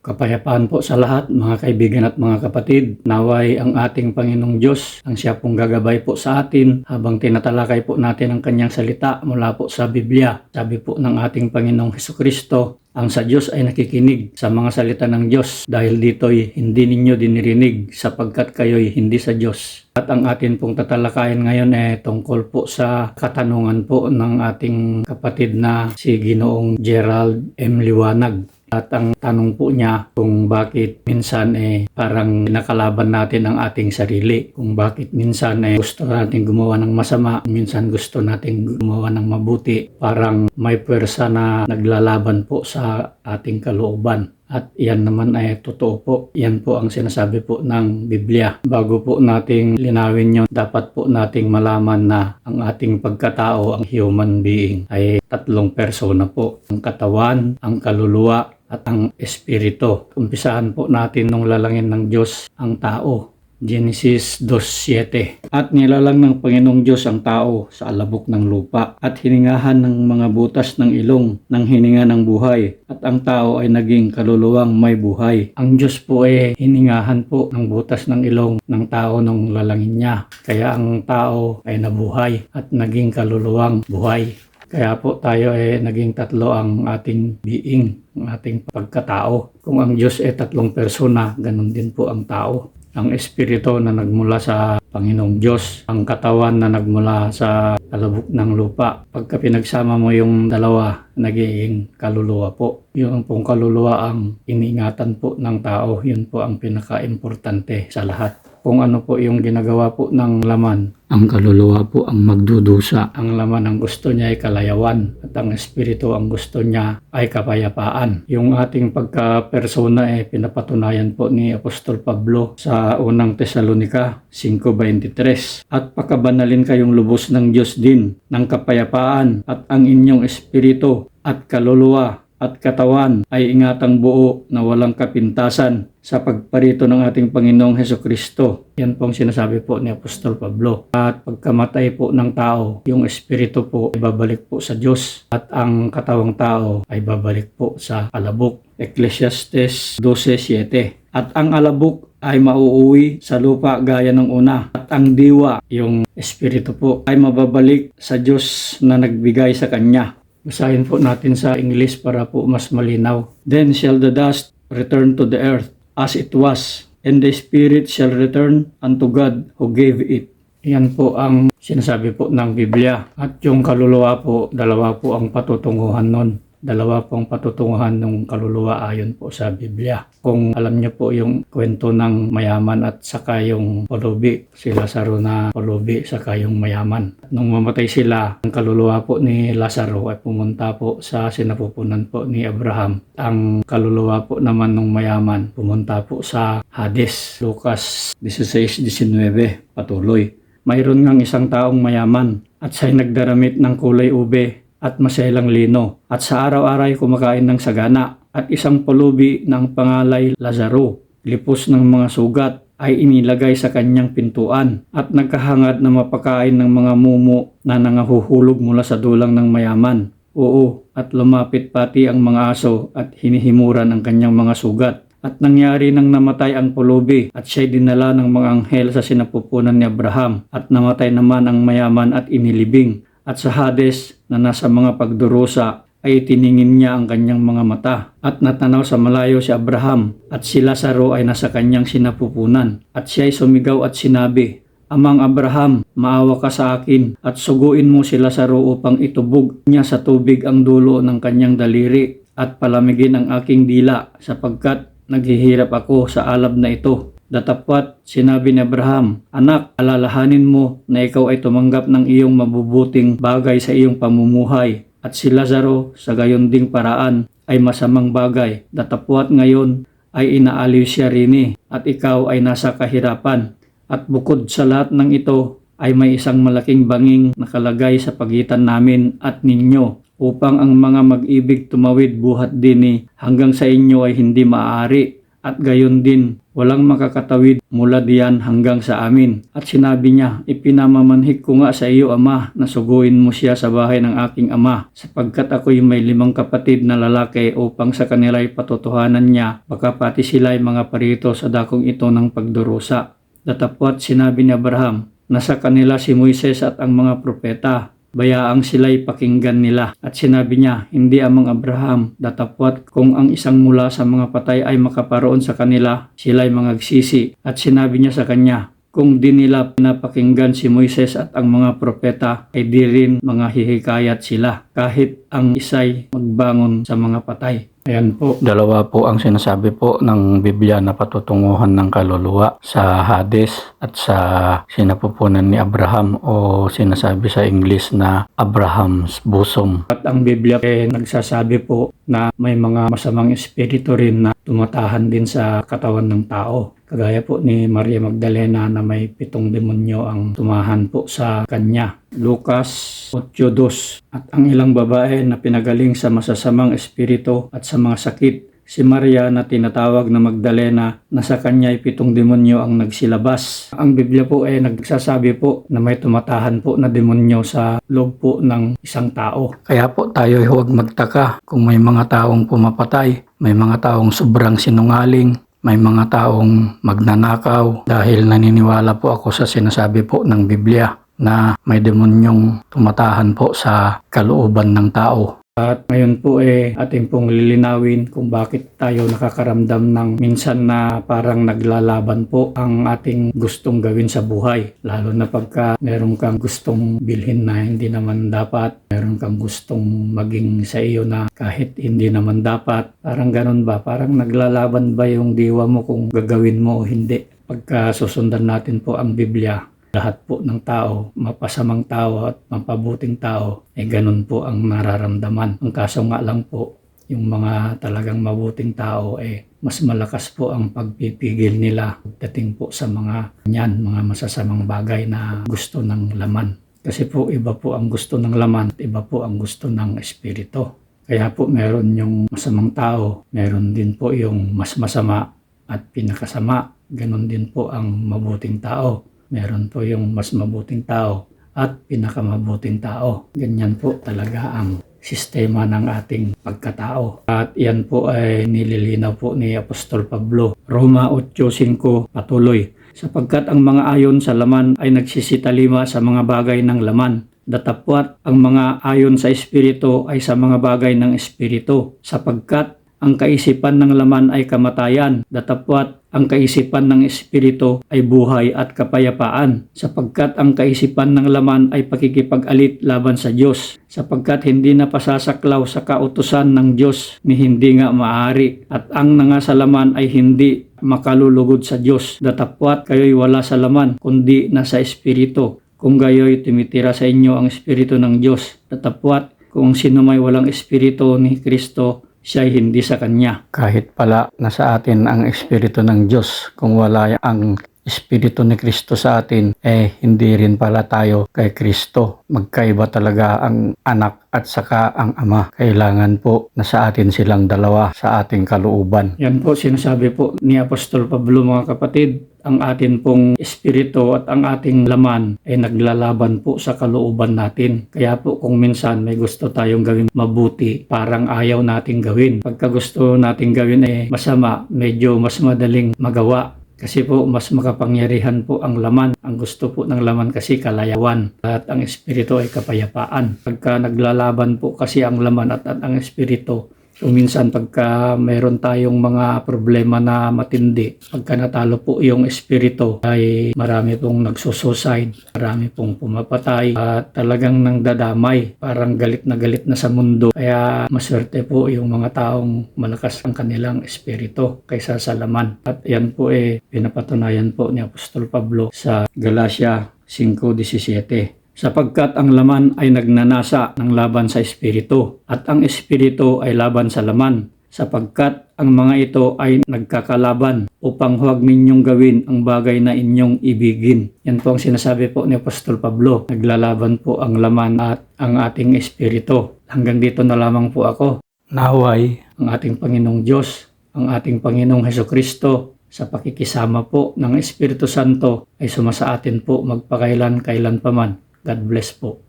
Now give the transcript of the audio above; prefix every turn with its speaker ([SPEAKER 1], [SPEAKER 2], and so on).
[SPEAKER 1] Kapayapaan po sa lahat, mga kaibigan at mga kapatid. Naway ang ating Panginoong Diyos, ang siya pong gagabay po sa atin habang tinatalakay po natin ang kanyang salita mula po sa Biblia. Sabi po ng ating Panginoong Heso Kristo, ang sa Diyos ay nakikinig sa mga salita ng Diyos dahil dito'y hindi ninyo dinirinig sapagkat kayo'y hindi sa Diyos. At ang atin pong tatalakayin ngayon ay tungkol po sa katanungan po ng ating kapatid na si Ginoong Gerald M. Liwanag. At ang tanong po niya kung bakit minsan eh parang nakalaban natin ang ating sarili. Kung bakit minsan eh gusto natin gumawa ng masama, minsan gusto natin gumawa ng mabuti. Parang may pwersa na naglalaban po sa ating kalooban. At yan naman ay totoo po. Yan po ang sinasabi po ng Biblia. Bago po nating linawin yun, dapat po nating malaman na ang ating pagkatao, ang human being, ay tatlong persona po. Ang katawan, ang kaluluwa, at ang espiritu. Umpisahan po natin nung lalangin ng Diyos ang tao. Genesis 2.7 At nilalang ng Panginoong Diyos ang tao sa alabok ng lupa at hiningahan ng mga butas ng ilong ng hininga ng buhay at ang tao ay naging kaluluwang may buhay. Ang Diyos po ay hiningahan po ng butas ng ilong ng tao nung lalangin niya. Kaya ang tao ay nabuhay at naging kaluluwang buhay. Kaya po tayo ay naging tatlo ang ating being, ang ating pagkatao. Kung ang Diyos ay tatlong persona, ganun din po ang tao. Ang espiritu na nagmula sa Panginoong Diyos, ang katawan na nagmula sa kalabok ng lupa. Pagka pinagsama mo yung dalawa, nagiging kaluluwa po. Yung pong kaluluwa ang iniingatan po ng tao, yun po ang pinaka-importante sa lahat kung ano po yung ginagawa po ng laman. Ang kaluluwa po ang magdudusa. Ang laman ang gusto niya ay kalayawan at ang espiritu ang gusto niya ay kapayapaan. Yung ating pagka-persona ay pinapatunayan po ni Apostol Pablo sa unang Tesalonika 5.23 At pakabanalin kayong lubos ng Diyos din ng kapayapaan at ang inyong espiritu at kaluluwa at katawan ay ingatang buo na walang kapintasan sa pagparito ng ating Panginoong Heso Kristo. Yan po ang sinasabi po ni Apostol Pablo. At pagkamatay po ng tao, yung espiritu po ay babalik po sa Diyos at ang katawang tao ay babalik po sa alabok. Ecclesiastes 12.7 At ang alabok ay mauuwi sa lupa gaya ng una. At ang diwa, yung espiritu po, ay mababalik sa Diyos na nagbigay sa kanya. Basahin po natin sa English para po mas malinaw. Then shall the dust return to the earth as it was, and the spirit shall return unto God who gave it. Yan po ang sinasabi po ng Biblia. At yung kaluluwa po, dalawa po ang patutunguhan nun. Dalawa pong patutunguhan ng kaluluwa ayon po sa Biblia. Kung alam niyo po yung kwento ng mayaman at saka yung pulubi, si Lazaro na pulubi saka yung mayaman. Nung mamatay sila, ang kaluluwa po ni Lazaro ay pumunta po sa sinapupunan po ni Abraham. Ang kaluluwa po naman ng mayaman pumunta po sa Hades. Lucas 16-19 patuloy. Mayroon ngang isang taong mayaman at siya'y nagdaramit ng kulay ube at maselang lino at sa araw-araw ay kumakain ng sagana at isang pulubi ng pangalay Lazaro, lipos ng mga sugat ay inilagay sa kanyang pintuan at nagkahangad na mapakain ng mga mumo na nangahuhulog mula sa dulang ng mayaman. Oo, at lumapit pati ang mga aso at hinihimuran ang kanyang mga sugat. At nangyari nang namatay ang pulubi at siya'y dinala ng mga anghel sa sinapupunan ni Abraham at namatay naman ang mayaman at inilibing. At sa Hades na nasa mga pagdurusa ay tiningin niya ang kanyang mga mata at natanaw sa malayo si Abraham at si Lazaro ay nasa kanyang sinapupunan at siya ay sumigaw at sinabi, Amang Abraham, maawa ka sa akin at suguin mo si Lazaro upang itubog niya sa tubig ang dulo ng kanyang daliri at palamigin ang aking dila sapagkat naghihirap ako sa alab na ito. Datapwat, sinabi ni Abraham, Anak, alalahanin mo na ikaw ay tumanggap ng iyong mabubuting bagay sa iyong pamumuhay at si Lazaro sa gayon ding paraan ay masamang bagay. Datapwat ngayon ay inaaliw siya rini at ikaw ay nasa kahirapan. At bukod sa lahat ng ito ay may isang malaking banging nakalagay sa pagitan namin at ninyo upang ang mga mag-ibig tumawid buhat dini hanggang sa inyo ay hindi maaari at gayon din walang makakatawid mula diyan hanggang sa amin. At sinabi niya, ipinamamanhik ko nga sa iyo ama na suguin mo siya sa bahay ng aking ama sapagkat ako'y may limang kapatid na lalaki upang sa kanila'y patotohanan niya baka pati sila'y mga parito sa dakong ito ng pagdurusa. Datapwat sinabi ni Abraham, nasa kanila si Moises at ang mga propeta bayaang sila'y pakinggan nila. At sinabi niya, hindi amang Abraham, datapwat kung ang isang mula sa mga patay ay makaparoon sa kanila, sila'y mangagsisi. At sinabi niya sa kanya, kung di nila pinapakinggan si Moises at ang mga propeta, ay di rin mga hihikayat sila, kahit ang isay magbangon sa mga patay. Ayan po. Dalawa po ang sinasabi po ng Biblia na patutunguhan ng kaluluwa sa Hades at sa sinapupunan ni Abraham o sinasabi sa English na Abraham's bosom. At ang Biblia ay nagsasabi po na may mga masamang espiritu rin na tumatahan din sa katawan ng tao. Kagaya po ni Maria Magdalena na may pitong demonyo ang tumahan po sa kanya. Lucas 8.2 At ang ilang babae na pinagaling sa masasamang espiritu at sa mga sakit, si Maria na tinatawag na Magdalena na sa kanya ay pitong demonyo ang nagsilabas. Ang Biblia po ay nagsasabi po na may tumatahan po na demonyo sa loob po ng isang tao. Kaya po tayo ay huwag magtaka kung may mga taong pumapatay, may mga taong sobrang sinungaling, may mga taong magnanakaw dahil naniniwala po ako sa sinasabi po ng Biblia na may demonyong tumatahan po sa kalooban ng tao. At ngayon po eh ating pong lilinawin kung bakit tayo nakakaramdam ng minsan na parang naglalaban po ang ating gustong gawin sa buhay. Lalo na pagka meron kang gustong bilhin na hindi naman dapat, meron kang gustong maging sa iyo na kahit hindi naman dapat. Parang ganun ba? Parang naglalaban ba yung diwa mo kung gagawin mo o hindi? Pagka susundan natin po ang Biblia, lahat po ng tao, mapasamang tao at mapabuting tao, ay ganun po ang nararamdaman. Ang kaso nga lang po, yung mga talagang mabuting tao, eh, mas malakas po ang pagpipigil nila dating po sa mga yan, mga masasamang bagay na gusto ng laman. Kasi po iba po ang gusto ng laman, iba po ang gusto ng espiritu. Kaya po meron yung masamang tao, meron din po yung mas masama at pinakasama. Ganon din po ang mabuting tao meron po yung mas mabuting tao at pinakamabuting tao. Ganyan po talaga ang sistema ng ating pagkatao. At yan po ay nililinaw po ni Apostol Pablo. Roma 8.5 patuloy. Sapagkat ang mga ayon sa laman ay nagsisitalima sa mga bagay ng laman. Datapwat ang mga ayon sa Espiritu ay sa mga bagay ng Espiritu. Sapagkat ang kaisipan ng laman ay kamatayan, datapwat ang kaisipan ng espiritu ay buhay at kapayapaan, sapagkat ang kaisipan ng laman ay pakikipag-alit laban sa Diyos, sapagkat hindi na pasasaklaw sa kautusan ng Diyos ni hindi nga maaari, at ang nangasalaman ay hindi makalulugod sa Diyos, datapwat kayo'y wala sa laman, kundi nasa espiritu. Kung gayo'y tumitira sa inyo ang espiritu ng Diyos, datapwat kung sino may walang espiritu ni Kristo, siya ay hindi sa Kanya. Kahit pala nasa atin ang Espiritu ng Diyos, kung wala ang Espiritu ni Kristo sa atin, eh hindi rin pala tayo kay Kristo. Magkaiba talaga ang anak at saka ang ama. Kailangan po na sa atin silang dalawa sa ating kalooban. Yan po sinasabi po ni Apostol Pablo mga kapatid, ang atin pong espiritu at ang ating laman ay naglalaban po sa kalooban natin. Kaya po kung minsan may gusto tayong gawin mabuti, parang ayaw nating gawin. Pagka gusto nating gawin ay masama, medyo mas madaling magawa. Kasi po mas makapangyarihan po ang laman. Ang gusto po ng laman kasi kalayawan at ang espiritu ay kapayapaan. Pagka naglalaban po kasi ang laman at, at ang espiritu, So minsan pagka mayroon tayong mga problema na matindi, pagka natalo po yung espiritu ay marami pong nagsusuicide, marami pong pumapatay at talagang nangdadamay, parang galit na galit na sa mundo. Kaya maswerte po yung mga taong malakas ang kanilang espiritu kaysa sa laman. At yan po eh pinapatunayan po ni Apostol Pablo sa Galacia 5.17 sapagkat ang laman ay nagnanasa ng laban sa espiritu at ang espiritu ay laban sa laman sapagkat ang mga ito ay nagkakalaban upang huwag ninyong gawin ang bagay na inyong ibigin. Yan po ang sinasabi po ni Apostol Pablo. Naglalaban po ang laman at ang ating espiritu. Hanggang dito na lamang po ako. Naway ang ating Panginoong Diyos ang ating Panginoong Heso Kristo sa pakikisama po ng Espiritu Santo ay sumasa atin po magpakailan kailan paman. God bless po.